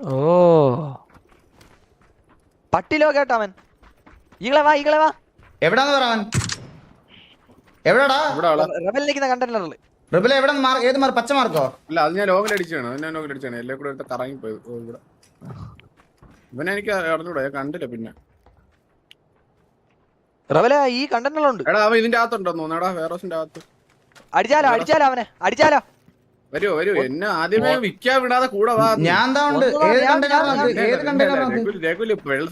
ഓ. പട്ടിലോ കേട്ടോ അവൻ ഈകളെ വാ ഈകളെ വാ. എവിടാന്ന് പറ എവിടാടാ? റബൽ എവിടെ മാർക്ക് ഏത് മാർക്ക് പച്ച മാർക്കോ? അല്ല അത് ഞാൻ ലോകൽ അടിച്ചാണ് അത് ഞാൻ ലോകൽ അടിച്ചാണ് എല്ലാം കൂടെ എടുത്ത് കറങ്ങി പോയത് ഓ, ഇവിടെ. ഇവനെ എനിക്ക് അറിഞ്ഞൂടാ. ഞാൻ കണ്ടില്ല പിന്നെ. ഈ കണ്ടെയ്നറിലുണ്ട് എടാ അവൻ ഇതിന്റെ അകത്തുണ്ടോ തോന്നടാ വേറോസിന്റെ അകത്ത്. അടിച്ചാലോ അടിച്ചാലോ അവനെ? അടിച്ചാലോ? വരുവോ വരൂ. എന്നെ ആദ്യമേ വിൽക്കാൻ വിടാതെ കൂടെ വാ. ഞാൻ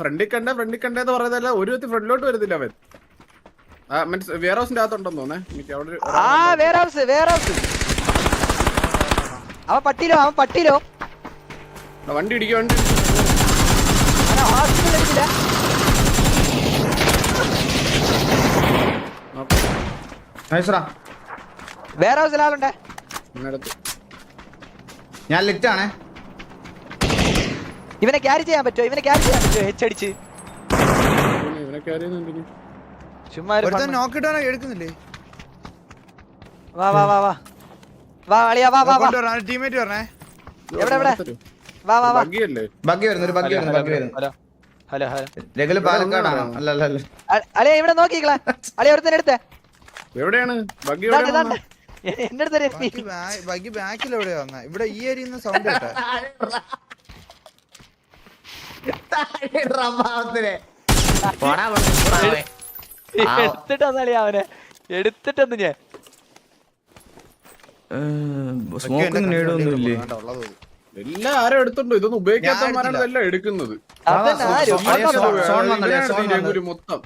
ഫ്രണ്ടിൽ കണ്ട ഫ്രണ്ടിൽ കണ്ടെന്ന് പറയുന്നതല്ല ഒരു വ്യക്തി ഫ്രണ്ടിലോട്ട് വരുന്നില്ല അവൻ. ആ മീൻസ് വെയർ ഹൗസിന്റെ അകത്തുണ്ടെന്ന് തോന്നേ എനിക്ക് അവിടെ ഒരു- ആ ഹൗസ് ഹൗസ് അവൻ പട്ടിയിലോ അവൻ പട്ടിയിലോ? എടാ, വണ്ടി ഇടിക്കുക വണ്ടി വേറെ ഇന്നടുത്ത്. ഞാൻ ലിറ്റ് ആണേ. ഇവനെ ക്യാരി ചെയ്യാൻ പറ്റുമോ? ഇവനെ ക്യാരി ചെയ്യാൻ പറ്റുമോ? ഹെച്ച് അടിച്ച്. ചുമ്മാ ഒരു ഒരുത്തൻ fun. നോക്കിട്ടാണ് എടുക്കുന്നില്ലേ? വാ വാ വാ വാ. വാ അളിയാ വാ വാ വാ. ടീമേറ്റ് പറഞ്ഞേ എവിടെ എവിടെ? വാ വാ വാ. ബഗ്ഗിയല്ലേ ബഗ്ഗി വരുന്നു ഒരു ബഗ്ഗി വരുന്നു ബഗ്ഗി വരുന്നു. Hello hello hello. രഘുൽ പാലക്കാടാണോ? അല്ല അല്ല അല്ല അളിയ ഇവിടെ നോക്കിക്കളാ. അളിയ ഒരുത്തനെ എടുത്തേ. എവിടെയാണ്? ബഗ്ഗി ഇതാണ്ട് എവിടെയാണ് എന്റെ അടുത്ത് ഒരു ബാക്കി ബാ- ബാക്കി ബാക്കിൽ എവിടെയാ വന്ന? ഇവിടെ ഈ ഏരിയ സൗണ്ട് കേട്ടെ? അവനെ. എടുത്തിട്ടൊന്ന് ഞാൻ. എല്ലാം ആരും എടുത്തുണ്ടോ ഇതൊന്നും ഉപയോഗിക്കാത്തവന്മാരാണ് ഇതെല്ലാം എടുക്കുന്നത്. മൊത്തം.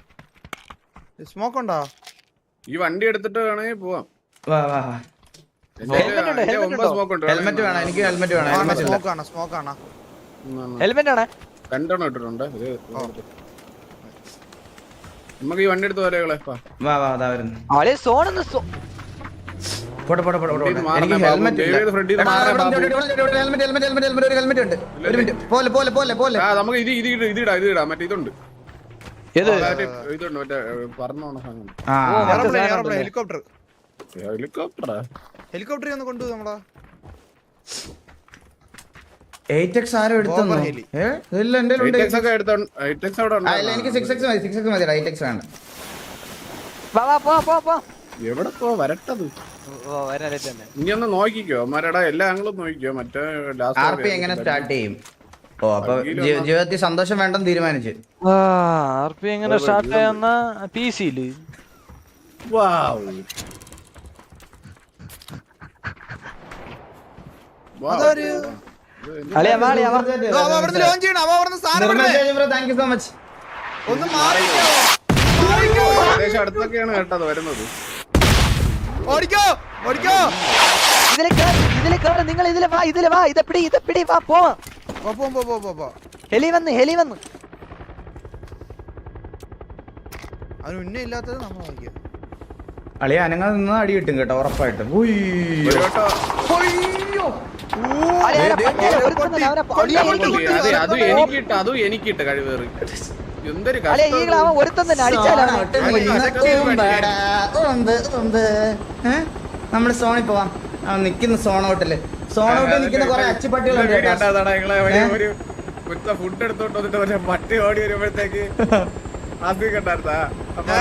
സ്മോക്ക് ഉണ്ടോ? ഈ വണ്ടി എടുത്തിട്ട് വേണമെങ്കിൽ പോവാം. വാ വാ ഹെൽമെറ്റ് വേണം എനിക്ക് ഹെൽമെറ്റ് വേണം ഹെൽമെറ്റ് ഇല്ല. സ്മോക്ക് ആണ്. ഹെൽമെറ്റ് ആണ്? രണ്ടെണ്ണം ഇട്ടിട്ടുണ്ട്. ഇത് നമുക്ക് ഈ വണ്ടി എടുത്ത് പോലെകളെ വാ. വാ അതാ വരുന്നു. അളിയ സോണൊന്ന് പോട്ടെ പോട്ടെ പോട്ടെ എനിക്ക് ഹെൽമെറ്റ് ഹെൽമെറ്റ് ഹെൽമെറ്റ് ഹെൽമെറ്റ് ഒരു ഹെൽമെറ്റ് ഉണ്ട്. ഒരു മിനിറ്റ്. പോലെ പോലെ പോലെ പോലെ. ആ നമുക്ക് ഇത് ഇത് ഇത് ഇടാം ഇത് ഇടാം. മറ്റേ ഇതുണ്ട്. ഏത്? ഇതുണ്ട് മറ്റേ പറഞ്ഞോണ സാധനം. ഹെലികോപ്റ്റർ ഹെലികോപ്റ്ററാ? ഹെലികോപ്റ്റർ ഒന്ന് കൊണ്ടു നമ്മളാ. എനിക്ക് സിക്സ് എക്സ് മതി സിക്സ് എക്സ് മതി എയ്റ്റ് എക്സ് വേണ്ട വാ വാ പോ പോ പോ. എവിടെ പോ? വരട്ടത്. ഇനി ഒന്ന് നോക്കിക്കോ. അമ്മാരടാ എല്ലാ ആംഗിളും നോക്കിക്കോ. മറ്റേ ലാസ്റ്റ് എങ്ങനെ സ്റ്റാർട്ട് ചെയ്യും? ഓ അപ്പൊ ജീവിതത്തിൽ സന്തോഷം വേണ്ടെന്ന് തീരുമാനിച്ചു. എങ്ങനെ സ്റ്റാർട്ട് ചെയ്യുന്ന പി സിയിൽ അതൊരു- അളിയാ വാ അളിയാ വാ അവിടുന്ന് ലോഞ്ച് ചെയ്യണം അവ അവിടുന്ന് സാധനം കൊണ്ടുവരേ. താങ്ക് യു സോ മച്ച് ഒന്ന് മാറിക്കോ. മാറിക്കോ. ഏകദേശം അടുത്തൊക്കെയാണ് കേട്ടത് വരുന്നത്. ഓടിക്കോ ഓടിക്കോ. ഇതിലെ കേറ് ഇതിലെ കേറ് നിങ്ങൾ ഇതിലെ വാ ഇതിലെ വാ ഇതെ പിടി ഇതെ പിടി വാ പോലി പോ ഹെലി വന്ന് ഹെലി വന്ന്. അവന് ഉന്ന ഇല്ലാത്തത് നമ്മൾ നോക്കിയോ അളിയ അനങ്ങൾ നിന്ന് അടി കിട്ടും കേട്ടോ ഉറപ്പായിട്ടും. അത് എനിക്കിട്ട് അതും എനിക്കിട്ട് കഴിവേറി. എന്തൊരു സോണോട്ട്? നമ്മൾ സോണിൽ പോവാം. അവൻ നിക്കുന്ന സോണോട്ടിൽ സോണോട്ടിൽ നിക്കുന്ന കൊറേ അച്ചിപ്പട്ടികളുണ്ട് കേട്ടോ. ഒരു കുത്ത ഫുഡ് എടുത്തോണ്ട് വന്നിട്ട് മറ്റേ പട്ടി ഓടി വരുമ്പോഴത്തേക്ക് അത് കണ്ടായിരുന്നാ? അപ്പൊ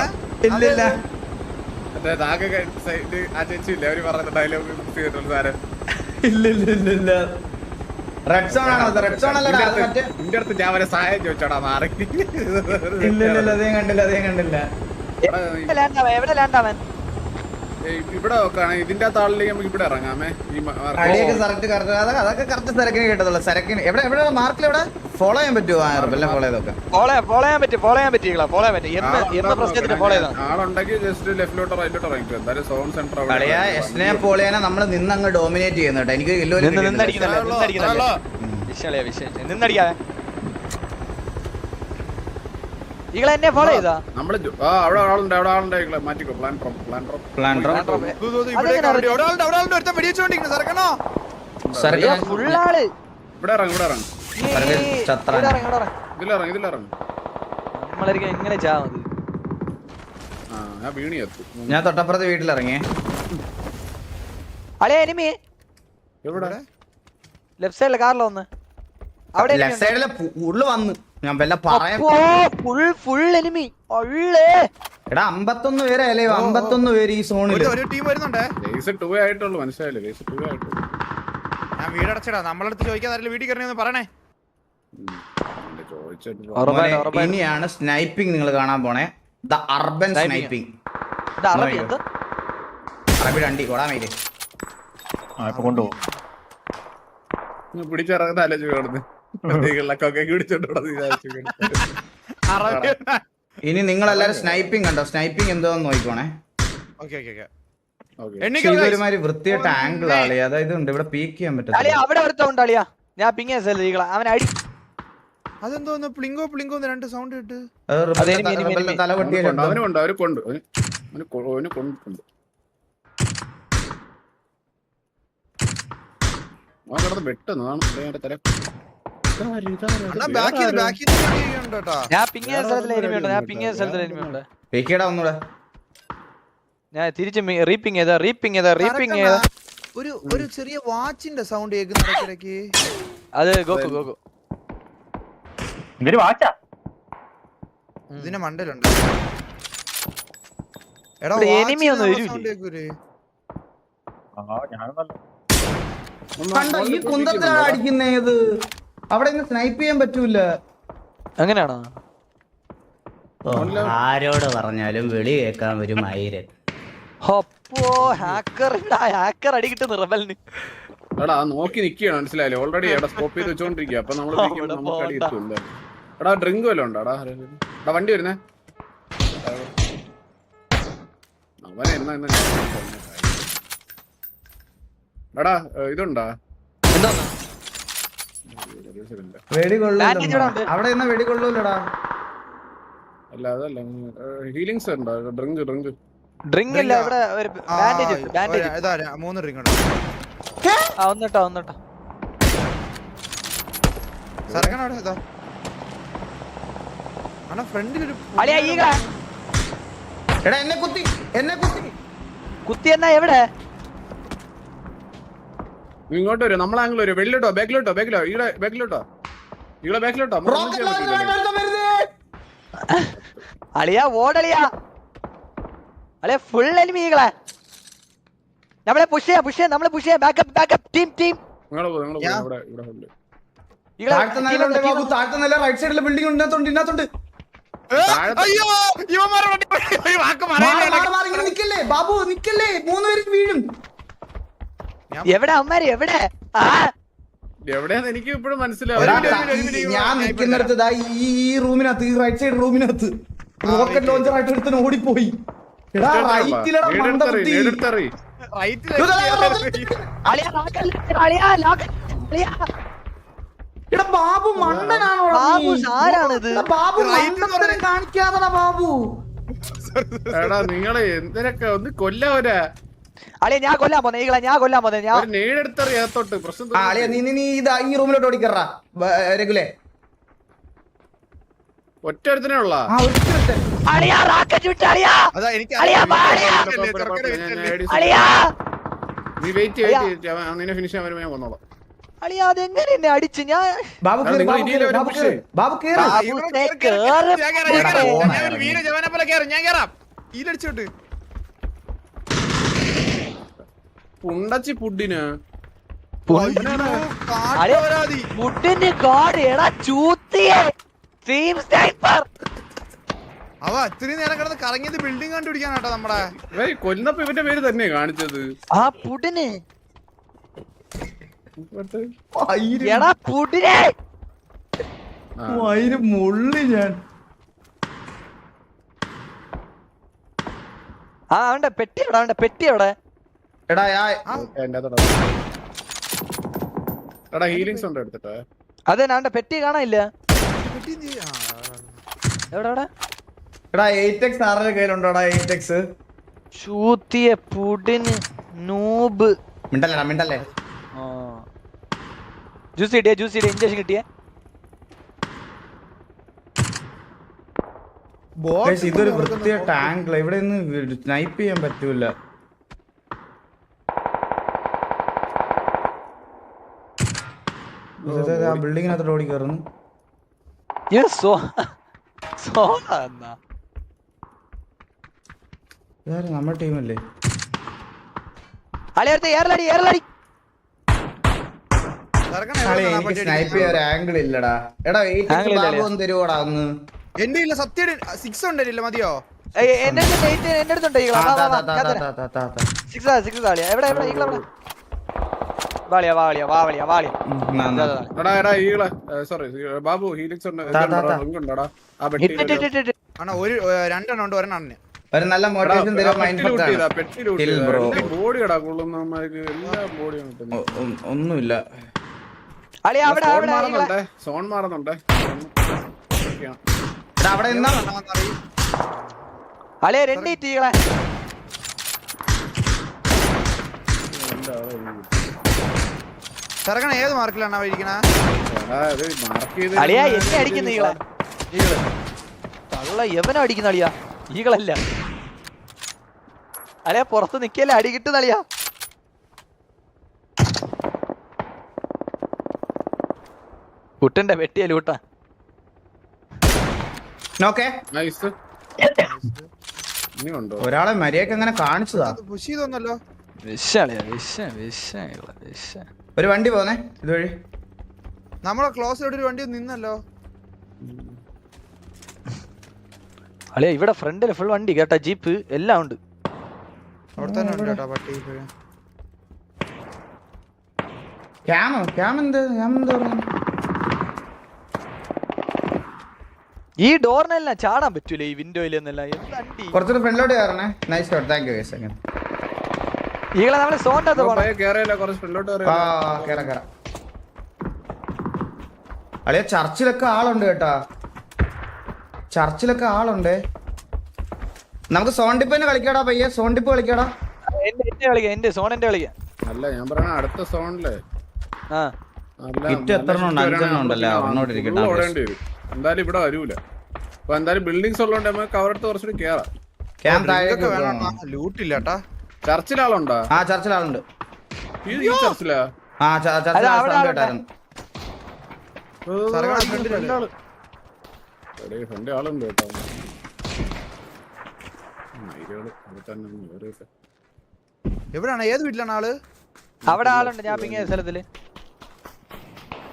ഇല്ല സൈഡ് ആ ചേച്ചി ഇല്ലേ? അവർ പറഞ്ഞ ഡയലോഗ് സാരം ഇല്ല ഇല്ല ഇല്ല ഇല്ല. റെഡ് സോൺ ആണോ? റെഡ് സോൺ അല്ലടാ അത് മറ്റേ നിന്റെ അടുത്ത് ഞാൻ വരെ സഹായം ചോദിച്ചോടാ മാറി. ഇല്ല ഇല്ല ഇല്ല അതേ കണ്ടില്ല അതേ കണ്ടില്ല. എവിടെ എവിടെ ലാൻഡാവൻ ഇവിടെ നോക്കാണ് ഇതിന്റെ താളിലേക്ക് നമുക്ക് ഇവിടെ ഇറങ്ങാമേ. അടിയൊക്കെ കറക്റ്റ് കറക്റ്റ് അതൊക്കെ കറക്റ്റ് സരക്കിന് കേട്ടതുള്ളൂ സരക്കിന് എവിടെ എവിടെ മാർക്കിൽ എവിടെ ഫോളോ ചെയ്യാൻ പറ്റുമോ എല്ലാം ഫോളോ ചെയ്തൊക്കെ. ഫോളോ ഫോളോ ചെയ്യാൻ പറ്റും ഫോളോ ചെയ്യാൻ പറ്റിയ ഫോളോ ചെയ്യാൻ പറ്റും. എന്ന് എന്ന് പ്രശ്നത്തിന് ഫോളോ ആളുണ്ടെങ്കിൽ ജസ്റ്റ് ലെഫ്റ്റിലോട്ടോ റൈറ്റിലോട്ടോ ഇറങ്ങിക്കോ എന്തായാലും സോൺ സെന്റർ കളിയാ എസ്നെ പോളിയാനെ നമ്മൾ നിന്ന് അങ്ങ് ഡോമിനേറ്റ് ചെയ്യുന്നു കേട്ടോ എനിക്ക് നിന്നടിക്കുന്നില്ല. നിന്നടിക്കുന്നല്ലേ. വിഷയം നിന്നടിക്കാതെ. എന്നെ ഫോളോ ചെയ്താ? നമ്മൾ ആ അവിടെ ആളുണ്ട് അവിടെ ആളുണ്ട്. മാറ്റിക്കോ plan drop plan drop plan ഇവിടെ ഒരാളുണ്ട് ഒരാളുണ്ട് ഒരുത്തൻ വെടിവെച്ചോണ്ടിരിക്കുന്നു സറക്കണോ ഫുൾ ആൾ ഇവിടെ ഇറങ്ങ് ഇവിടെ ചത്ര പറഞ്ഞ ഇറങ്ങ് ഇതിലിറങ്ങി ഇറങ്ങ് നമ്മളായിരിക്കും എങ്ങനെ ചാവുന്നത് ആ ഞാൻ വീണി എത്തു ഞാൻ തട്ടപ്രത വീട്ടിൽ ഇറങ്ങി അളേ എനിമി. എവിടെ? ലെഫ്റ്റ് സൈഡിലെ കാറിലൊന്ന്. അവിടെ ലെഫ്റ്റ് സൈഡിലെ ഉള്ളു വന്ന്. ഞാൻ വല്ല ഫുൾ ഫുൾ എനിമി എടാ അമ്പത്തൊന്ന് പേരെ അല്ലേ? അമ്പത്തൊന്ന് പേര് ഈ സോണിൽ ഒരു- ടീം വരുന്നുണ്ടേ? ബേസ് ടൂ ആയിട്ടുള്ളൂ മനസ്സിലായില്ലേ? ബേസ് ടൂ ആയിട്ടുള്ളൂ. ഞാൻ വീടടച്ചിടാ നമ്മളടുത്ത് ചോദിക്കാൻ വീട്ടിൽ കയറി പറയണേ. ഇനിയാണ് സ്നൈപ്പിംഗ് നിങ്ങൾ കാണാൻ പോണേ. ദ അർബൻ സ്നൈപ്പിംഗ് അറബി. രണ്ടി കൊടാ മേലെ. ആ ഇപ്പൊ കൊണ്ടുപോകും. പിടിച്ചിറങ്ങുന്ന ആലോചിച്ച് ഇനി നിങ്ങൾ എല്ലാരും സ്നൈപ്പിംഗ് കണ്ടോ? സ്നൈപ്പിംഗ് എന്തോന്ന്. ഇതൊരുമാതിരി വൃത്തിയായിട്ട് ആംഗിൾ ആളി. അതായത് ഉണ്ട് ഇവിടെ പീക്ക് ചെയ്യാൻ അവിടെ ഒരുത്ത ഉണ്ടളിയാ ഞാൻ പിങ്ങ ഈകള അവൻ അടി അതെന്തോന്ന് പ്ലിങ്കോ പ്ലിങ്കോ രണ്ട് സൗണ്ട് ഇട്ട്. തല അവർ കൊണ്ട്? അവന് കൊണ്ടിട്ടുണ്ട് അവൻ കിടന്ന് വെട്ടുന്നു. അതാണ് തല ഞാൻ പിങ്ങിയ വേറെ സ്ഥലത്തിൽ എനിമി ഉണ്ട് ഞാൻ ആരും പിങ്ങിയ സ്ഥലത്തിൽ എനിമി ഉണ്ട്. പീക്ക് ചെയ്യടാ ഞാൻ തിരിച്ച് റീപ്പിംഗ് ചെയ്താ റീപ്പിംഗ് ചെയ്താ റീപ്പിംഗ് ചെയ്താ. ഒരു ഒരു ചെറിയ വാച്ചിന്റെ സൗണ്ട് കേൾക്കുന്ന ഇടയ്ക്കിടയ്ക്ക്. അത് ഗോക്കു ഗോക്കു. ഇവർ വാച്ചാ? ഇതിന്റെ മണ്ടലുണ്ട്. എടാ watch ഒന്നും വരൂലേ? കണ്ടോ ഈ കുന്തത്തിലാണ് അടിക്കുന്നേ ഇത്? അവിടെ നിന്ന് സ്നൈപ്പ് ചെയ്യാൻ പറ്റൂല. അങ്ങനെയാണോ ആരോട് പറഞ്ഞാലും വെളി കേൾക്കാൻ വരും മയിരൻ അപ്പോ ഹാക്കർ ഹാക്കർ അടി കിട്ടുന്നു റബലിന് എടാ നോക്കി നിക്കുകയാണ് മനസ്സിലായില്ലേ? ഓൾറെഡി എടാ സ്കോപ്പ് ചെയ്ത് വെച്ചോണ്ടിരിക്കുക അപ്പൊ നമ്മൾ നമുക്ക് അടി പോണ്ട. എടാ ഡ്രിങ്ക് വല്ലതും ഉണ്ടോ? എടാ എടാ വണ്ടി വരുന്നേ. അവനെ എന്നാ എന്നാ എടാ ഇതുണ്ടാ? എന്തോന്ന് വെടി. അവിടെ നിന്ന് വെടി കൊള്ളൂലടാ അല്ല അതല്ല ഹീലിങ്സ് ഉണ്ടോ? Drink drink. ഡ്രിങ്ക് ഇല്ല ഇവിടെ ഒരു ബാൻഡേജ് ഇതാ മൂന്ന് ഉണ്ട്. ആ ഒന്നിട്ടോ ഒന്നിട്ടോ സർക്കണ അവിടെ? ഇതാ. അണ്ണാ ഫ്രണ്ടിൽ ഒരു അളിയാ എടാ എന്നെ കുത്തി എന്നെ കുത്തി. കുത്തി എന്നാ എവിടെ? ഇങ്ങോട്ട് വരും. നമ്മളെ ആംഗിൾ വരും. വെള്ളിലോട്ടോ ബാക്കിലോട്ടോ? ബാക്കിലോ? ഇവിടെ ബാക്കിലോട്ടോ? ഇവിടെ ബാക്കിലോട്ടോ? അളിയാ ഓടളിയാ. അളിയ ഫുൾ എനിമി ഈകളെ. നമ്മളെ പുഷ് ചെയ്യാ പുഷ് ചെയ്യാ. നമ്മളെ പുഷ് ചെയ്യാ. ബാക്കപ്പ് ബാക്കപ്പ് ടീം ടീം നിങ്ങൾ പോ, നിങ്ങൾ പോ, ഇവിടെ ഇവിടെ നിലയിലുണ്ട് ബാബു താഴത്തെ നില റൈറ്റ് സൈഡിലെ ബിൽഡിംഗ് ഉണ്ട് അതുകൊണ്ട് ഇന്നത്തുണ്ട് അയ്യോ അയ്യോ വണ്ടി ഒരു വാക്ക് മാറി, പറയാനില്ല. മാറി, മാറി, ഇങ്ങനെ നിക്കല്ലേ? ബാബു നിക്കല്ലേ? മൂന്ന് പേര് വീഴും. എവിടെ അമ്മാര് എവിടെ? എവിടെയാന്ന് എനിക്ക് ഇപ്പോഴും മനസ്സിലാവും. ഞാൻ നിൽക്കുന്നിടത്ത് ദാ ഈ റൂമിനകത്ത് ഈ റൈറ്റ് സൈഡ് റൂമിനകത്ത് റോക്കറ്റ് ലോഞ്ചർ ആയിട്ട് എടുത്തിന് ഓടിപ്പോയി. എടാ റൈറ്റിലടാ എടാ ബാബു മണ്ടനാണോ ബാബു ആരാണിത്? ബാബു മണ്ടത്തരം കാണിക്കാതടാ ബാബു. എടാ നിങ്ങളെ എന്തിനൊക്കെ ഒന്ന് കൊല്ലവരാ അളിയാ ഞാൻ കൊല്ലാൻ പോന്നെ ഈകളെ ഞാൻ കൊല്ലാൻ പോന്നെ ഞാൻ ഒരു നേടെടുത്തറി പ്രശ്നം ആ അളിയ നീ നീ നീ ഇതാ ഈ റൂമിലോട്ട് ഓടിക്കറാ. രഘുലേ. ഒറ്റ ഒരുത്തനേ ഉള്ള? ആ ഒരിക്കലും അളിയാ റാക്കറ്റ് വിട്ട് അളിയാ. അതാ എനിക്ക് അളിയാ, അറിയാം. ചെറുക്കനെ വിളിച്ചല്ലേ. അളിയാ. നീ വെയിറ്റ് ചെയ്ത് നിന്നെ ഫിനിഷ് ചെയ്യാൻ വരുമ്പോ ഞാൻ വന്നോളാം. അളിയാ അതെങ്ങനെ എന്നെ അടിച്ച്? ഞാൻ ബാബു കേറ്, നിങ്ങൾ ബാബു ഇനിയിലും കേറ്, ഒരു ബാബു push കേറ്, ബാബു കേറ്. ആ, ബാബു കേറ്, കേറ്. ഞാൻ കേറാം, ഞാൻ കേറാം. ഞാൻ ഒരു വീര ജവാനെ പോലെ കേറും. ഞാൻ കേറാം. ഈലടിച്ചോട്ട് പുണ്ടച്ചി പുഡിന്? ഗാഡ് എടാ ചൂത്തിയെ. ടീം സ്നൈപ്പർ അവ അത്രയും നേരം കിടന്ന് കറങ്ങിയത് ബിൽഡിംഗ് കണ്ടുപിടിക്കാനാട്ടോ നമ്മടെ. കൊല്ലപ്പോ ഇവന്റെ പേര് തന്നെ കാണിച്ചത്. ആ പുഡിന്. എടാ പുഡിനെ. മുള്ളി ഞാൻ. ആ അവന്റെ പെട്ടി എവിടെ? അവന്റെ പെട്ടി എവിടെ? എടാ എടാ ഹീലിങ്സ് ഉണ്ട് എടുത്തിട്ട്? അതെ അവന്റെ പെട്ടി കാണാനില്ല. എവിടെ എടാ എയ്റ്റ് എക്സ് ആറിന്റെ കയ്യിലുണ്ടോടാ എയ്റ്റ് എക്സ് ചൂത്തിയെ പുഡിന് നൂബ്. മിണ്ടല്ലേടാ മിണ്ടല്ലേ? ജ്യൂസ് കിട്ടിയ ജ്യൂസ് കിട്ടിയ ഇഞ്ചക്ഷൻ കിട്ടിയ. ബോട്ട് Guys, ഇതൊരു വൃത്തിയ ടാങ്ക് ഇവിടെ നിന്ന് സ്നൈപ്പ് ചെയ്യാൻ പറ്റൂല. ആ ബിൽഡിങ്ങിനകത്തോട്ട് ഓടി കയറുന്നു. നമ്മുടെ ടീമല്ലേ? സ്നൈപ്പ് ചെയ്യാൻ ഒരു ആംഗിൾ ഇല്ലടാ. എടാ ഇല്ല, ബാബു ഒന്ന് തരുവോടാ ഒന്ന് എന്റെ ഇല്ല സത്യം സിക്സ് ഉണ്ടല്ലോ മതിയോ? എന്റെ അടുത്ത് eight, എന്റെ അടുത്തുണ്ട്. ആ, അളിയാ. എവിടെ എവിടെ ഈ എവിടെ വാളിയാ വാളിയാ വാളിയാ വാളിയാ. എടാ എടാ സോറി ബാബു ഹീലിക്സ്. ഉണ്ടോടാ? ആ പെട്ടി. ഒരു രണ്ടെണ്ണം ഉണ്ട് ഒരെണ്ണം ആണ്. ഒരു നല്ല മോട്ടിവേഷൻ തരും മൈൻഡ് ഒന്നുമില്ല. അവിടെ സോൺ മാറുന്നുണ്ട് അവിടെ നിന്നാ? അളിയാ രണ്ട് ഇറ്റ് ചെറുക്കൻ ഏത് മാർക്കിലാണ് അവ ഇരിക്കണ? അളിയാ എന്നെ അടിക്കുന്ന ഈകളെ. തള്ള എവനോ അടിക്കുന്ന അളിയാ. ഈകളല്ല. അളിയാ പുറത്ത് നിക്കല്ലേ? അടി കിട്ടുന്ന അളിയാ. കുട്ടന്റെ വെട്ടിയ ലൂട്ടാ. നോക്കേ. നൈസ് ഇനി ഉണ്ടോ? ഒരാളെ മര്യാദയ്ക്ക് അങ്ങനെ കാണിച്ചതാ. പുഷ് ചെയ്തൊന്നല്ലോ വിഷ അളിയാ വിഷ വിഷ വിഷ ഒരു വണ്ടി പോന്നെ ഇതുവഴി. നമ്മളെ ക്ലോസിലോട്ട് ഒരു വണ്ടി നിന്നല്ലോ. അളിയ ഇവിടെ ഫ്രണ്ടിൽ ഫുൾ വണ്ടി കേട്ടാ? ജീപ്പ് എല്ലാം ഉണ്ട്. അവിടെ തന്നെ ഉണ്ട് കേട്ടോ പട്ടി ഇപ്പോഴും. ക്യാമോ? ക്യാം എന്ത്? ക്യാം എന്ത് പറഞ്ഞു ഈ ഡോറിനെല്ലാം ചാടാൻ പറ്റൂല ഈ വിൻഡോയിൽ അണ്ടി കുറച്ചുകൂടെ ഫ്രണ്ടിലോട്ട് കയറണേ. Nice shot thank you guys അങ്ങനെ ആ കേറാം കേറാം. അളിയ ചർച്ചിലൊക്കെ ആളുണ്ട് കേട്ടാ. ചർച്ചിലൊക്കെ ആളുണ്ട്. നമുക്ക് സോണ്ടിപ്പ് തന്നെ കളിക്കാടാ പയ്യെ. സോണ്ടിപ്പ് കളിക്കാടാ. എന്റെ എന്റെ കളിക്കാം എന്റെ സോണന്റെ കളിക്കാം. അല്ല ഞാൻ പറയണ അടുത്ത സോണിൽ. കിറ്റ് എത്ര അഞ്ചെണ്ണം ഉണ്ടല്ലേ? നമ്മൾ ഒരെണ്ണം ഇരിക്കട്ടെ, എന്തായാലും ഇവിടെ വരൂല. അപ്പൊ എന്തായാലും ബിൽഡിങ്സ് ഉള്ളതുകൊണ്ട് നമുക്ക് കവർ എടുത്ത് കുറച്ചുകൂടി കേറാം. ക്യാം ചർച്ചിലാളുണ്ടോ? ആ ചർച്ചിൽ ആളുണ്ട് ഈ ഈ ചർച്ചിലാ? ആ ച- ചർച്ചിൽ അവിടെ sound ആളുണ്ട്. കേട്ടായിരുന്നു ഫ്രണ്ട്? ആളുണ്ട് കേട്ടോ. എവിടെയാണ് ഏത് വീട്ടിലാണ് ആൾ? അവിടെ ആളുണ്ട് ഞാൻ പിങ്ങിയ സ്ഥലത്തിൽ.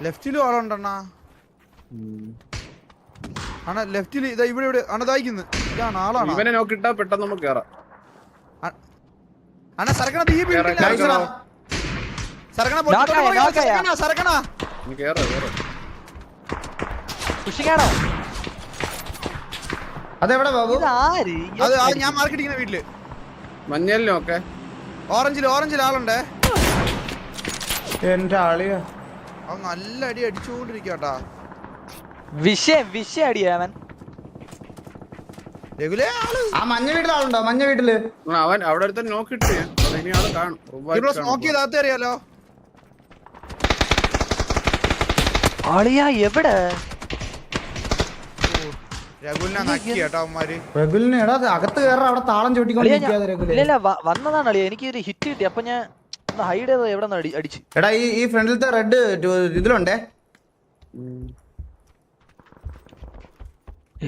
ലെഫ്റ്റിലും ആളുണ്ടെണ്ണാ. ആണ് ലെഫ്റ്റിൽ ഇതാ ഇവിടെ ഇവിടെ അണതായിക്കുന്നു ഇതാണ് ആളാണ്. ഇവനെ നോക്കിട്ടാ പെട്ടെന്ന് നമുക്ക് കേറാം. അണ്ണാ സർക്കണ ഈ കേറാം, സർക്കണ. സർക്കണ. സർക്കണ നീ കേറാ കേറാ. പുഷിങ്ങാണോ അതെവിടെ ബാബു? അത് ഞാൻ മാർക്കറ്റിക്കുന്ന വീട്ടിൽ. മഞ്ഞളിനൊക്കെ ഓറഞ്ചിൽ ഓറഞ്ചിൽ ആളുണ്ടേ. എന്റെ ആളിയ. അവൻ നല്ല അടി അടിച്ചുകൊണ്ടിരിക്കട്ടാ വിഷയം വിഷയം അടിയാ അവൻ. രഘുലേ ആൾ ആ മഞ്ഞ വീട്ടിൽ ആളുണ്ടോ? മഞ്ഞ വീട്ടിൽ. അവൻ അവിടെ അടുത്ത് നോക്കിട്ട് ഇനി ആൾ കാണും. അറിയാലോ അളിയാ എവിടെ? അകത്ത് കയറാ അവിടെ താളം ചോട്ടിക്കൊണ്ടിരിക്കാതെ വന്നതാണ് അളിയ എനിക്ക് ഒരു ഹിറ്റ് കിട്ടി. അപ്പൊ ഞാൻ ഹൈഡ് ചെയ്ത് എവിടെ അടിച്ചു അടിച്ച്. എടാ ഈ ഈ ഫ്രണ്ടിലത്തെ റെഡ് ഇതിലുണ്ടേ?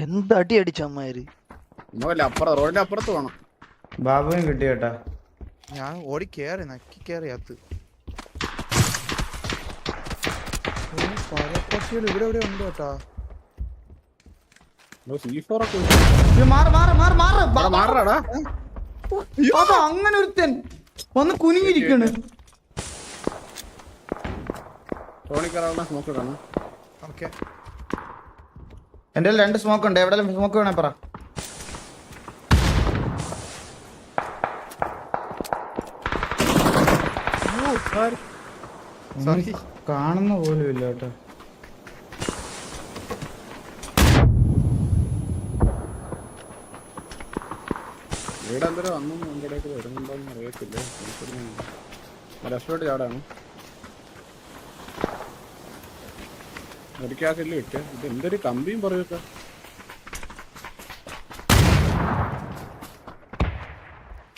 എന്താ അടി അടിച്ചു അപ്പുറം റോഡിന്റെ അപ്പുറത്ത് വേണം ബാബുവിനും കിട്ടി കേട്ടാ. ഞാൻ ഓടി കേറി നക്കി കേറി അകത്ത്. ഇവിടെ ഇവിടെ ഉണ്ട് കേട്ടാ. അങ്ങനെ ഒരുത്തൻ വന്ന് കുനിഞ്ഞിരിക്കണ്. എന്റെ രണ്ട് സ്മോക്ക് ഉണ്ട്. എവിടെ സ്മോക്ക് വേണേ പറ സോറി കാണുന്ന പോലും ഇല്ല കേട്ടോ. ഇവിടെ എന്തോ അന്നും ഇവിടേക്ക് വരുന്നുണ്ടോന്ന് അറിയത്തില്ല. റെസ്റ്റോറന്റ് ചാടാണ്. ഒരിക്കാക്കില്ല കിട്ടിയ ഇത് എന്തൊരു കമ്പിയും പറയൊക്കെ.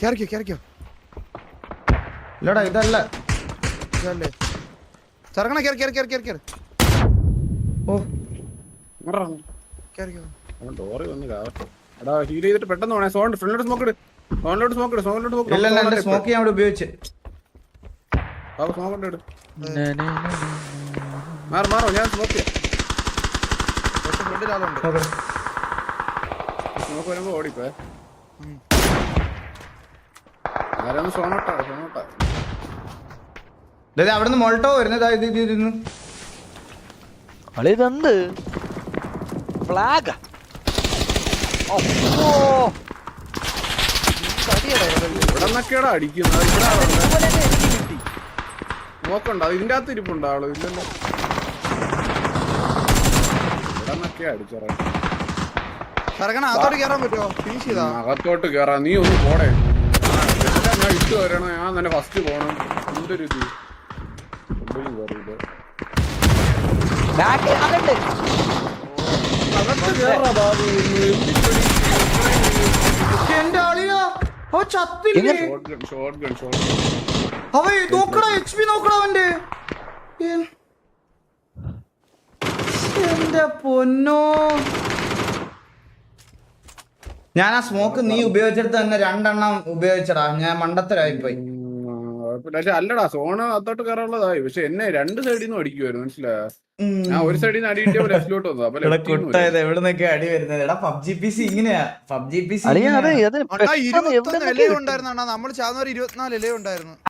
കേറിക്കോ കേറിക്കോ. ഇല്ലടാ ഇതല്ല. ഇതല്ലേ ചെറുക്കണ കേറി കേറി കേറി കേറി കേറി. ഓ. കേറി ഡോറി വന്ന് കാവട്ടെ. എടാ ഹീൽ ചെയ്തിട്ട് പെട്ടെന്ന് പോണേ. സോൺ ഫ്രണ്ടിലോട്ട് സ്മോക്ക് ഇട്. സോണിലോട്ട് സ്മോക്ക് ഇട് സോണിലോട്ട് സ്മോക്ക് ഇല്ല ഇല്ല സ്മോക്ക് ഞാൻ അവിടെ ഉപയോഗിച്ച്. സ്മോക്ക് ഇട്. മാറി മാറോ ഞാൻ സ്മോക്ക് ചെയ്യാം. നോക്കട്ടെ. സ്മോക്ക് വരുമ്പോ ഓടിപ്പേ. ആരാന്ന് സോണോട്ടാ സോണോട്ടാ അവിടുന്ന് മോൾട്ടോ വരുന്നത് ഇത് ഇത് ഇരുന്ന് അളിതെന്ത് ഫ്ലാഗ്. ഇവിടെ നിന്നൊക്കെയാടാ അടിക്കുന്നത്. ഇവിടെ ആളുണ്ട് നോക്കണ്ട ഇതിന്റെ അകത്ത് ഇരിപ്പുണ്ടോ ആൾ ഇല്ലല്ലോ. അടിച്ചറ അകത്തോട്ട് പറ്റുമോ? ഫിനിഷ് ചെയ്താ? അകത്തോട്ട് കേറാ നീ ഒന്ന് പോടേ. ഞാൻ ഇട്ട് വരണം ഞാൻ തന്നെ ഫസ്റ്റ് പോണം. എന്തൊരു ഇത്? ബാക്ക് അതുണ്ട് എന്റെ ചത്തില്ലേ? ഗൺ അവ നോക്കടാ എച്ച് പി നോക്കടാ അവന്റെ എൻ- എന്റെ പൊന്നോ. ഞാൻ ആ സ്മോക്ക് നീ ഉപയോഗിച്ചെടുത്ത് തന്നെ രണ്ടെണ്ണം ഉപയോഗിച്ചടാ. ഞാൻ മണ്ടത്തരായി പോയി പക്ഷെ അല്ലടാ സോണ് അത്തോട്ട് കയറാനുള്ളതായി. പക്ഷെ എന്നെ രണ്ട് സൈഡിൽ നിന്ന് അടിക്കുമായിരുന്നു മനസ്സിലായോ. ഞാൻ ഒരു സൈഡിൽ നിന്ന് അടി കിട്ടിയപ്പോ ലെഫ്റ്റിലോട്ട് വന്നു. അപ്പൊ. കുട്ടായത് എവിടെ നിന്നൊക്കെ അടി വരുന്നത്? എടാ പബ്ജി പി സി ഇങ്ങനെയാ. പബ്ജി പി സി നമ്മൾ ചാന്നവർ ഇരുപത്തിനാല് ഇലയും ഉണ്ടായിരുന്നു.